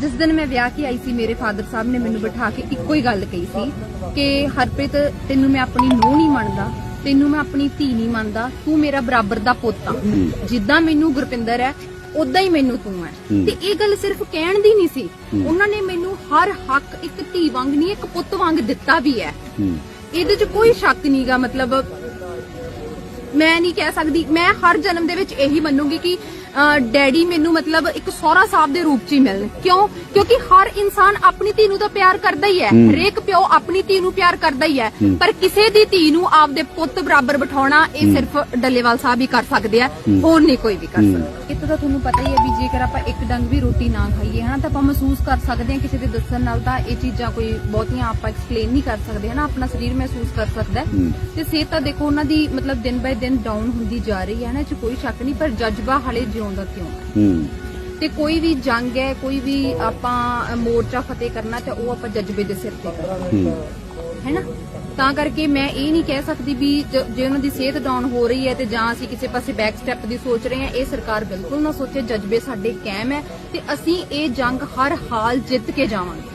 ਜਿਸ ਦਿਨ ਮੈਂ ਵਿਆਹ ਕੇ ਆਈ ਸੀ ਮੇਰੇ ਫਾਦਰ ਸਾਹਿਬ ਨੇ ਮੈਨੂੰ ਬਿਠਾ ਕੇ ਇੱਕੋ ਹੀ ਗੱਲ ਕਹੀ ਸੀ ਕਿ ਹਰਪ੍ਰੀਤ ਤੈਨੂੰ ਮੈਂ ਆਪਣੀ ਨੂੰਹ ਨਹੀਂ ਮੰਨਦਾ ਤੈਨੂੰ ਮੈਂ ਆਪਣੀ ਧੀ ਨਹੀਂ ਮੰਨਦਾ ਤੂੰ ਮੇਰਾ ਬਰਾਬਰ ਦਾ ਪੁੱਤ ਆ। ਜਿੱਦਾਂ ਮੈਨੂੰ ਗੁਰਪਿੰਦਰ ਹੈ ਉਦਾਂ ਹੀ ਮੈਨੂੰ ਤੂੰ ਹੈ। ਤੇ ਇਹ ਗੱਲ ਸਿਰਫ ਕਹਿਣ ਦੀ ਨਹੀਂ ਸੀ। ਉਹਨਾਂ ਨੇ ਮੈਨੂੰ ਹਰ ਹੱਕ ਇੱਕ ਧੀ ਵਾਂਗ ਨਹੀਂ ਇੱਕ ਪੁੱਤ ਵਾਂਗ ਦਿੱਤਾ ਵੀ ਹੈ। ਇਹਦੇ 'ਚ ਕੋਈ ਸ਼ੱਕ ਨਹੀਂਗਾ ਮਤਲਬ ਮੈਂ ਨਹੀਂ ਕਹਿ ਸਕਦੀ। ਮੈਂ ਹਰ ਜਨਮ ਦੇ ਵਿੱਚ ਇਹੀ ਮੰਨੂਗੀ ਕਿ ਡੈਡੀ ਮੈਨੂੰ ਮਤਲਬ ਇੱਕ ਸਹੁਰਾ ਸਾਹਿਬ ਦੇ ਰੂਪ 'ਚ ਹੀ ਮਿਲਣ। ਕਿਉਂ? ਕਿਉਂਕਿ ਹਰ ਇਨਸਾਨ ਆਪਣੀ ਧੀ ਨੂੰ ਤਾਂ ਪਿਆਰ ਕਰਦਾ ਹੀ ਹੈ। ਹਰੇਕ ਪਿਓ ਆਪਣੀ ਧੀ ਨੂੰ ਪਿਆਰ ਕਰਦਾ ਹੀ ਹੈ। ਪਰ ਕਿਸੇ ਦੀ ਧੀ ਨੂੰ ਆਪਦੇ ਪੁੱਤ ਬਰਾਬਰ ਬਿਠਾਉਣਾ ਇਹ ਸਿਰਫ ਡੱਲੇਵਾਲ ਸਾਹਿਬ ਹੀ ਕਰ ਸਕਦੇ ਆ। ਹੋਰ ਨਹੀਂ ਕੋਈ ਵੀ ਕਰ ਸਕਦਾ। ਇੱਥੇ ਤਾਂ ਤੁਹਾਨੂੰ ਪਤਾ ਹੀ ਹੈ ਵੀ ਜੇਕਰ ਆਪਾਂ ਇੱਕ ਡੰਗ ਵੀ ਰੋਟੀ ਨਾ ਖਾਈਏ ਹਨਾ ਤਾਂ ਆਪਾਂ ਮਹਿਸੂਸ ਕਰ ਸਕਦੇ ਹਾਂ ਕਿਸੇ ਦੇ ਦੱਸਣ ਨਾਲ ਤਾਂ ਇਹ ਚੀਜ਼ਾਂ ਕੋਈ ਬਹੁਤੀਆਂ ਆਪਾਂ ਐਕਸਪਲੇਨ ਨਹੀਂ ਕਰ ਸਕਦੇ ਹਨਾ ਆਪਣਾ ਸਰੀਰ ਮਹਿਸੂਸ ਕਰ ਸਕਦਾ ਤੇ ਸਿਹਤ ਤਾਂ ਦੇਖੋ ਉਹਨਾਂ ਦੀ ਮਤਲਬ ਦਿਨ ਬਾਏ ਦਿਨ ਡਾਊਨ ਹੁੰਦੀ ਜਾ ਰਹੀ ਹੈ ਨਾ ਇਹ 'ਚ ਕੋਈ ਸ਼ੱਕ ਨਹੀਂ ਪਰ ਜਜ਼ਬਾ ਹਲੇ ਜਿਉਂਦਾ ਕਿਉਂ? ਹੈ। ਹੂੰ ਤੇ ਕੋਈ ਵੀ ਜੰਗ ਹੈ ਕੋਈ ਵੀ ਆਪਾਂ ਮੋਰਚਾ ਫਤਿਹ ਕਰਨਾ ਤੇ ਉਹ ਆਪਾਂ ਜਜ਼ਬੇ ਦੇ ਸਿਰ ਤੇ ਕਰਾਂਗੇ। ਹੈਨਾ ਤਾਂ ਕਰਕੇ ਮੈਂ ਇਹ ਨਹੀਂ ਕਹਿ ਸਕਦੀ ਵੀ ਜ- ਜੇ ਉਹਨਾਂ ਦੀ ਸਿਹਤ ਡਾਊਨ ਹੋ ਰਹੀ ਹੈ ਤੇ ਜਾਂ ਅਸੀਂ ਕਿਸੇ ਪਾਸੇ ਬੈਕ ਸਟੈਪ ਦੀ ਸੋਚ ਰਹੇ ਹਾਂ ਇਹ ਸਰਕਾਰ ਬਿਲਕੁਲ ਨਾ ਸੋਚੇ ਜਜ਼ਬੇ ਸਾਡੇ ਕਾਇਮ ਹੈ ਤੇ ਅਸੀਂ ਇਹ ਜੰਗ ਹਰ ਹਾਲ ਜਿੱਤ ਕੇ ਜਾਵਾਂਗੇ।